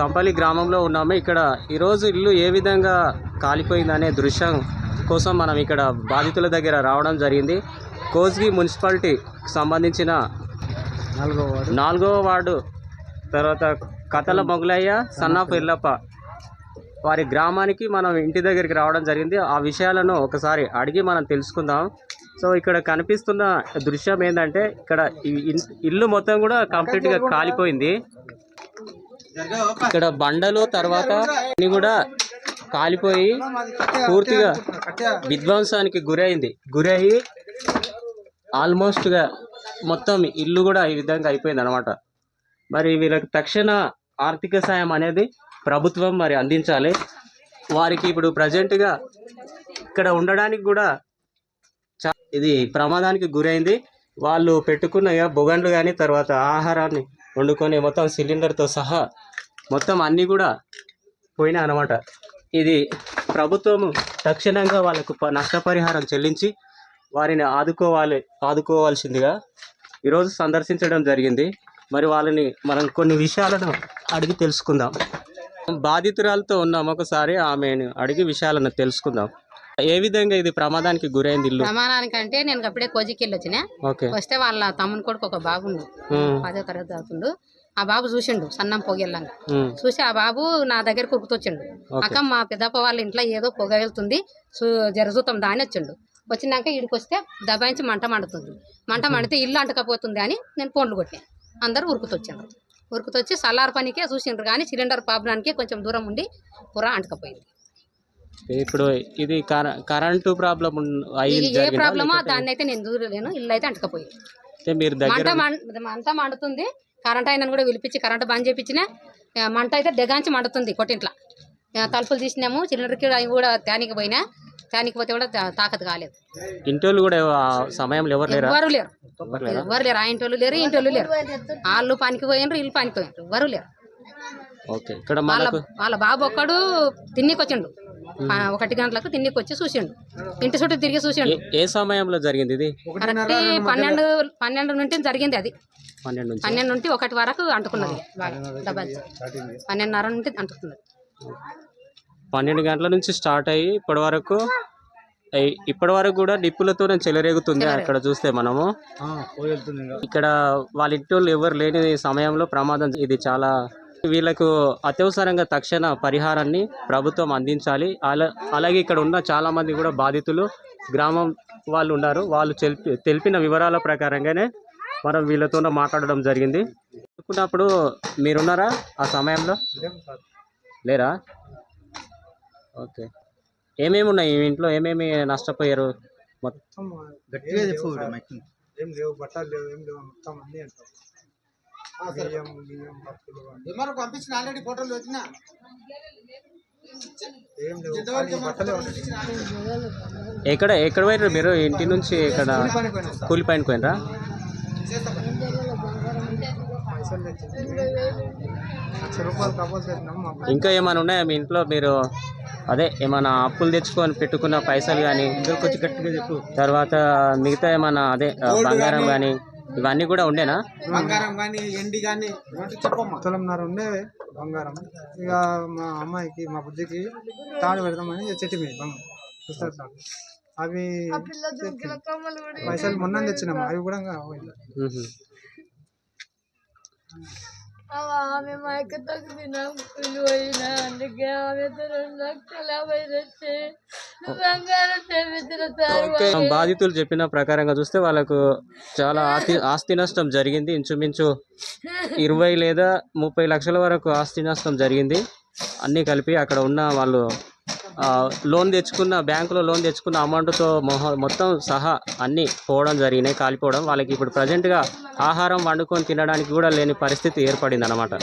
సంపల్లి గ్రామంలో ఉన్నాము. ఇక్కడ ఈరోజు ఇల్లు ఏ విధంగా కాలిపోయిందనే దృశ్యం కోసం మనం ఇక్కడ బాధితుల దగ్గర రావడం జరిగింది. కోజ్గి మున్సిపాలిటీకి సంబంధించిన నాలుగో వార్డు నాలుగవ వార్డు తర్వాత కథల మొగలయ్య సన్నాఫ్ ఎల్లప్ప వారి గ్రామానికి మనం ఇంటి దగ్గరికి రావడం జరిగింది. ఆ విషయాలను ఒకసారి అడిగి మనం తెలుసుకుందాం. సో ఇక్కడ కనిపిస్తున్న దృశ్యం ఏంటంటే ఇక్కడ ఇల్లు మొత్తం కూడా కంప్లీట్గా కాలిపోయింది. ఇక్కడ బండలు తర్వాత అన్ని కూడా కాలిపోయి పూర్తిగా విధ్వంసానికి గురైంది. గురయ్యి ఆల్మోస్ట్గా మొత్తం ఇల్లు కూడా ఈ విధంగా అయిపోయింది అనమాట మరి వీళ్ళకి తక్షణ ఆర్థిక సాయం అనేది ప్రభుత్వం మరి అందించాలి. వారికి ఇప్పుడు ప్రజెంట్గా ఇక్కడ ఉండడానికి కూడా ఇది ప్రమాదానికి గురైంది. వాళ్ళు పెట్టుకున్న బొగండ్లు కానీ తర్వాత ఆహారాన్ని వండుకొని మొత్తం సిలిండర్తో సహా మొత్తం అన్నీ కూడా పోయినాయి అనమాట ఇది ప్రభుత్వం తక్షణంగా వాళ్ళకు నష్టపరిహారం చెల్లించి వారిని ఆదుకోవాలి ఆదుకోవాల్సిందిగా ఈరోజు సందర్శించడం జరిగింది. మరి వాళ్ళని మనం కొన్ని విషయాలను అడిగి తెలుసుకుందాం. బాధితురాలతో ఉన్నాం ఒకసారి ఆమెను అడిగి విషయాలను తెలుసుకుందాం. ఏ విధంగా ఇది ప్రమాదానికి గురైంది ఇల్లు? ప్రమాణానికంటే నేను అప్పుడే కోజికి వెళ్ళి వచ్చిన వస్తే వాళ్ళ తమ్ముని కొడుకు ఒక ఉమ్, పదో తరగతి చదువుతుండు ఆ బాబు చూసిండు సన్నం పొగెళ్ళంగా చూసి ఆ బాబు నా దగ్గర కురుకుతొచ్చిండు. అక్క మా పెద్దప్ప వాళ్ళ ఇంట్లో ఏదో పొగ వెళ్తుంది చూ- జర చూద్దాం దాని వచ్చిండు. వచ్చినాక ఇడికి వస్తే దబాయించి మంట మండుతుంది. మంట మండితే ఇల్లు అంటకపోతుంది అని నేను ఫోన్లు కొట్టాను. అందరూ ఉరుకుతొచ్చిండ్రు ఉరుకుతొచ్చి సల్లార్ పనికే చూసిండ్రు కానీ సిలిండర్ ప్రాబ్లానికి కొంచెం దూరం ఉండి పురా అంటకపోయింది. ఇప్పుడు ఇది కర- కరెంటు ప్రాబ్లం ఏ? ప్రాబ్లమో దాన్ని అయితే నేను దూరలేను ఇల్లు అయితే అంటకపోయింది. అంటే మీరు మంట మండుతుంది. కరెంట్ అయినా కూడా పిలిపించి కరెంట్ బంద్ చేయించిన మంట అయితే డెగాంచి మండుతుంది కొట్టింట్ల. ఆ, తలుపులు తీసినాము అవి కూడా తేనికి పోయినా తేనికి పోతే కూడా తా- తాకత్ కాలేదు. ఇంటోళ్ళు కూడా ఆ సమయంలో ఎవరు లేరా? ఎవరు లేరు. ఎవరు లేరా? ఎవరు లేరు. ఆ ఇంటోళ్ళు లేరు ఇంటోళ్ళు లేరు. వాళ్ళు పనికి పోయినరు వీళ్ళు పనికి పోయినరు. ఎవరు లేరు. ఓకే. ఇక్కడ వాళ్ళ మనకు వాళ్ళ బాబు ఒక్కడు తిన్నికి వచ్చిండు ఒకటి గంటలకు తిన్నికి వచ్చి చూసిండు. ఇంటి చుట్టూ తిరిగి చూసిండు. ఏ- సమయంలో జరిగింది ఇది? కరెక్ట్ పన్నెండు పన్నెండు నుండి జరిగింది అది. పన్నెండు నుంచి? పన్నెండు నుండి ఒకటి వరకు అంటుకున్నది పన్నెండున్నర నుండి అంటుకున్నది. పన్నెండు గంటల నుంచి స్టార్ట్ అయ్యి ఇప్పటి వరకు ఇప్పటి వరకు కూడా డిప్పులతో చెలరేగుతుంది అక్కడ చూస్తే మనము. ఇక్కడ వాళ్ళ ఇంటి ఎవరు లేని సమయంలో ప్రమాదం ఇది చాలా వీళ్ళకు అత్యవసరంగా తక్షణ పరిహారాన్ని ప్రభుత్వం అందించాలి. అలా అలాగే ఇక్కడ ఉన్న చాలా మంది కూడా బాధితులు గ్రామం వాళ్ళు ఉన్నారు. వాళ్ళు తెలిపి తెలిపిన వివరాల ప్రకారంగానే మనం వీళ్ళతో మాట్లాడడం జరిగింది. అనుకున్నప్పుడు మీరున్నారా ఆ సమయంలో? లేరా? ఓకే. ఏమేమి ఉన్నాయి మీ ఇంట్లో? ఏమేమి నష్టపోయారు? మొత్తం గట్టిగా చెప్పు ఏం లేవు బట్టలు లేవు ఏం లేవు మొత్తం అన్నీ అంటారు. బియ్యం బియ్యం పప్పులు పంపించిన ఆల్రెడీ ఫోటోలు వచ్చిన ఏం లేవు ఖాళీ బట్టలే ఉన్నాయి. ఎక్కడ ఎక్కడ పోయినారు మీరు? ఇంటి నుంచి ఇక్కడ కూలి పైన పోయినరా? ఇంకా ఏమైనా ఉన్నాయా మీ ఇంట్లో మీరు? అదే ఏమైనా అప్పులు తెచ్చుకొని పెట్టుకున్న పైసలు కానీ తర్వాత మిగతా ఏమైనా అదే బంగారం కానీ ఇవన్నీ కూడా ఉండేనా? బంగారం కానీ ఎండి కానీ చెప్పమ్మా. తులంన్నర ఉండేవి బంగారం. ఇక మా అమ్మాయికి మా బుజ్జికి తాడు పెడదామని చెట్టు మీద బంగారం పుస్తక తాడు అవి పైసలు మొన్న తెచ్చినాము. అవి కూడా. ఆమె మా పోయినా అందుకే ఆమెతో రెండు లక్షల యాభై తెచ్చి బంగారం తెప్పించిన సార్ బాధితులు చెప్పిన ప్రకారంగా చూస్తే వాళ్ళకు చాలా ఆస్తి ఆస్తి నష్టం జరిగింది. ఇంచుమించు ఇరవై లేదా ముప్పై లక్షల వరకు ఆస్తి నష్టం జరిగింది. అన్నీ కలిపి అక్కడ ఉన్న వాళ్ళు లోన్ తెచ్చుకున్న బ్యాంకులో లోన్ తెచ్చుకున్న అమౌంట్తో మొహ మొత్తం సహా అన్నీ పోవడం జరిగినాయి కాలిపోవడం. వాళ్ళకి ఇప్పుడు ప్రజెంట్గా ఆహారం వండుకొని తినడానికి కూడా లేని పరిస్థితి ఏర్పడింది అనమాట